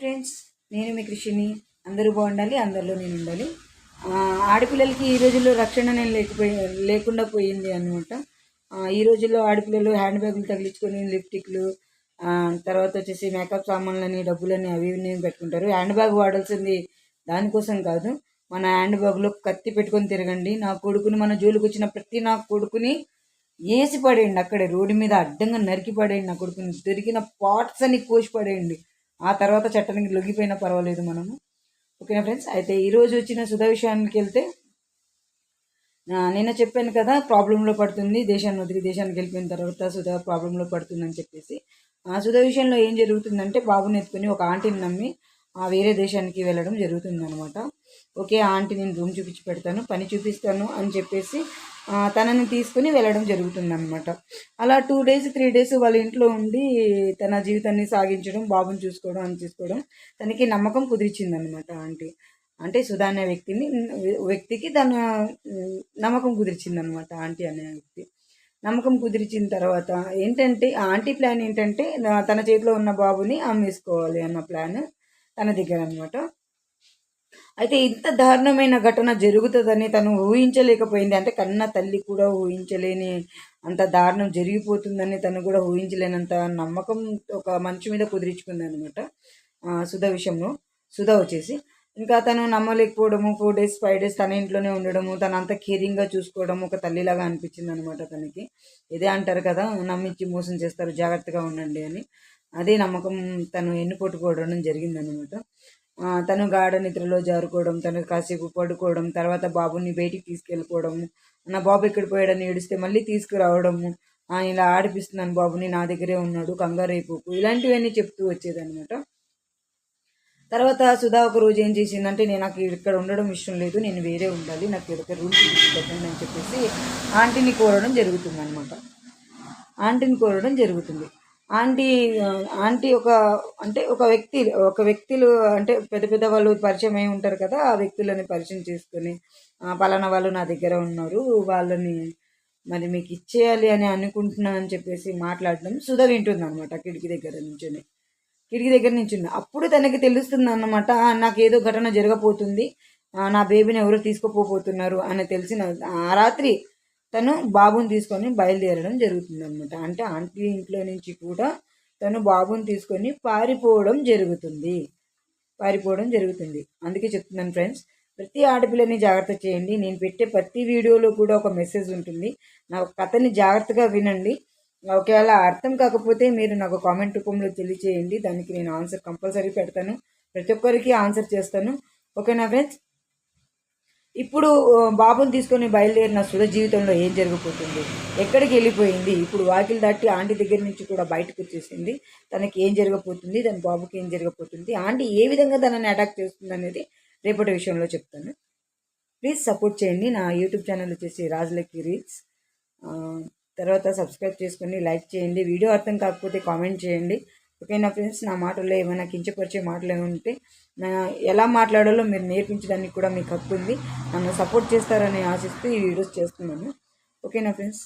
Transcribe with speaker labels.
Speaker 1: Friends నేను మీ కృషిని. అందరూ బాగుండాలి అందరిలో నేను ఉండాలి. ఆడపిల్లలకి ఈ రోజుల్లో రక్షణ నేను లేకపోయి లేకుండా పోయింది అనమాట ఈ రోజుల్లో ఆడపిల్లలు హ్యాండ్ బ్యాగులు తగిలించుకొని లిప్టిక్లు తర్వాత వచ్చేసి మేకప్ సామాన్లని డబ్బులని అవి ఇవి నేను పెట్టుకుంటారు. హ్యాండ్ బ్యాగ్ వాడాల్సింది దానికోసం కాదు. మన హ్యాండ్ బ్యాగ్లో కత్తి పెట్టుకొని తిరగండి. నా కొడుకుని మన జోలికి వచ్చిన ప్రతి నా కొడుకుని వేసి పడేయండి. అక్కడే రోడ్డు మీద అడ్డంగా నరికి పడేయండి. నా కొడుకుని దొరికిన పార్ట్స్ అని కోసి పడేయండి. ఆ తర్వాత చట్టానికి లొంగిపోయినా పర్వాలేదు మనము. ఓకేనా ఫ్రెండ్స్? అయితే ఈరోజు వచ్చిన సుధా విషయానికి వెళ్తే నేను నిన్న చెప్పాను కదా ప్రాబ్లంలో పడుతుంది దేశాన్ని వదిలి దేశానికి వెళ్ళిపోయిన తర్వాత సుధా ప్రాబ్లంలో పడుతుందని చెప్పేసి. ఆ సుధా విషయంలో ఏం జరుగుతుందంటే బాబుని ఎత్తుకుని ఒక ఆంటీని నమ్మి వేరే దేశానికి వెళ్ళడం జరుగుతుంది అనమాట ఓకే ఆంటీ నేను రూమ్ చూపించి పెడతాను పని చూపిస్తాను అని చెప్పేసి తనని తీసుకుని వెళ్ళడం జరుగుతుందనమాట అలా టూ డేస్ త్రీ డేస్ వాళ్ళ ఇంట్లో ఉండి తన జీవితాన్ని సాగించడం బాబుని చూసుకోవడం అని చూసుకోవడం తనకి నమ్మకం కుదిర్చిందనమాట ఆంటీ. అంటే సుధా అనే వ్యక్తిని వ్యక్తికి తన నమ్మకం కుదిరిచింది అనమాట ఆంటీ అనే వ్యక్తి. నమ్మకం కుదిరిచిన తర్వాత ఏంటంటే ఆంటీ ప్లాన్ ఏంటంటే తన చేతిలో ఉన్న బాబుని అమ్మేసుకోవాలి అన్న ప్లాన్. తన దగ్గర అనమాట అయితే ఇంత దారుణమైన ఘటన జరుగుతుందని తను ఊహించలేకపోయింది. అంటే కన్న తల్లి కూడా ఊహించలేని అంత దారుణం జరిగిపోతుందని తను కూడా ఊహించలేనంత నమ్మకం ఒక మనిషి మీద కుదిరించుకుంది అనమాట సుధా విషయంలో. సుధ వచ్చేసి ఇంకా తను నమ్మలేకపోవడము ఫోర్ డేస్ ఫైవ్ డేస్ తన ఇంట్లోనే ఉండడము తను అంత కేరింగ్గా చూసుకోవడం ఒక తల్లిలాగా అనిపించింది అనమాట తనకి. ఇదే అంటారు కదా నమ్మించి మోసం చేస్తారు జాగ్రత్తగా ఉండండి అని. అదే నమ్మకం తను ఎన్నుకొట్టుకోవడం జరిగిందనమాట తను గాఢ నిద్రలో జారుకోవడం తను కాసేపు పడుకోవడం తర్వాత బాబుని బయటికి తీసుకెళ్ళిపోవడము నా బాబు ఎక్కడ పోయాడని ఏడిస్తే మళ్ళీ తీసుకురావడము ఇలా ఆడిపిస్తున్నాను బాబుని నా దగ్గరే ఉన్నాడు కంగారైపోకు ఇలాంటివన్నీ చెప్తూ వచ్చేదనమాట తర్వాత సుధా ఒక రోజు ఏం చేసిందంటే నేను నాకు ఇక్కడ ఉండడం ఇష్టం లేదు నేను వేరే ఉండాలి నాకు ఇక్కడ రూల్స్ పెట్టండి అని చెప్పేసి ఆంటీని కోరడం జరుగుతుంది అనమాట ఆంటీని కోరడం జరుగుతుంది. ఆంటీ ఆంటీ ఒక అంటే ఒక వ్యక్తి ఒక వ్యక్తులు అంటే పెద్ద పెద్ద వాళ్ళు పరిచయం అయి ఉంటారు కదా ఆ వ్యక్తులని పరిచయం చేసుకొని పలానా వాళ్ళు నా దగ్గర ఉన్నారు వాళ్ళని మరి మీకు ఇచ్చేయాలి అని అనుకుంటున్నాను అని చెప్పేసి మాట్లాడడం సుధ వింటుంది అనమాట కిటికీ దగ్గర నుంచుని. కిటికీ దగ్గర నుంచుని అప్పుడు తనకి తెలుస్తుంది అన్నమాట నాకు ఏదో ఘటన జరగబోతుంది నా బేబీని ఎవరు తీసుకుపోబోతున్నారు అని తెలిసిన ఆ రాత్రి తను బాబుని తీసుకొని బయలుదేరడం జరుగుతుంది అనమాట అంటే ఆంటీ ఇంట్లో నుంచి కూడా తను బాబుని తీసుకొని పారిపోవడం జరుగుతుంది. పారిపోవడం జరుగుతుంది. అందుకే చెప్తున్నాను ఫ్రెండ్స్ ప్రతి ఆడపిల్లని జాగ్రత్త చేయండి. నేను పెట్టే ప్రతి వీడియోలో కూడా ఒక మెసేజ్ ఉంటుంది. నా కథని జాగ్రత్తగా వినండి. ఒకవేళ అర్థం కాకపోతే మీరు నాకు కామెంట్ రూపంలో తెలియచేయండి. దానికి నేను ఆన్సర్ కంపల్సరీ పెడతాను. ప్రతి ఒక్కరికి ఆన్సర్ చేస్తాను. ఓకేనా ఫ్రెండ్స్? ఇప్పుడు బాబుని తీసుకొని బయలుదేరిన సుధ జీవితంలో ఏం జరగబోతుంది? ఎక్కడికి వెళ్ళిపోయింది? ఇప్పుడు వాకిలు దాటి ఆంటీ దగ్గర నుంచి కూడా బయటకు వచ్చేసింది. తనకి ఏం జరగబోతుంది? తన బాబుకి ఏం జరగబోతుంది? ఆంటీ ఏ విధంగా తనని అటాక్ చేస్తుంది అనేది రేపటి విషయంలో చెప్తాను. ప్లీజ్ సపోర్ట్ చేయండి. నా యూట్యూబ్ ఛానల్ వచ్చేసి రాజులకి రీల్స్ తర్వాత సబ్స్క్రైబ్ చేసుకొని లైక్ చేయండి. వీడియో అర్థం కాకపోతే కామెంట్ చేయండి. ఓకేనా ఫ్రెండ్స్? నా మాటల్లో ఏమైనా కించపరిచే మాటలు ఉంటే నా ఎలా మాట్లాడాలో మీరు నేర్పించడానికి కూడా మీకు హక్కు ఉంది. నన్ను సపోర్ట్ చేస్తారని ఆశిస్తూ ఈ వీడియోస్ చేస్తున్నాను. ఓకేనా ఫ్రెండ్స్?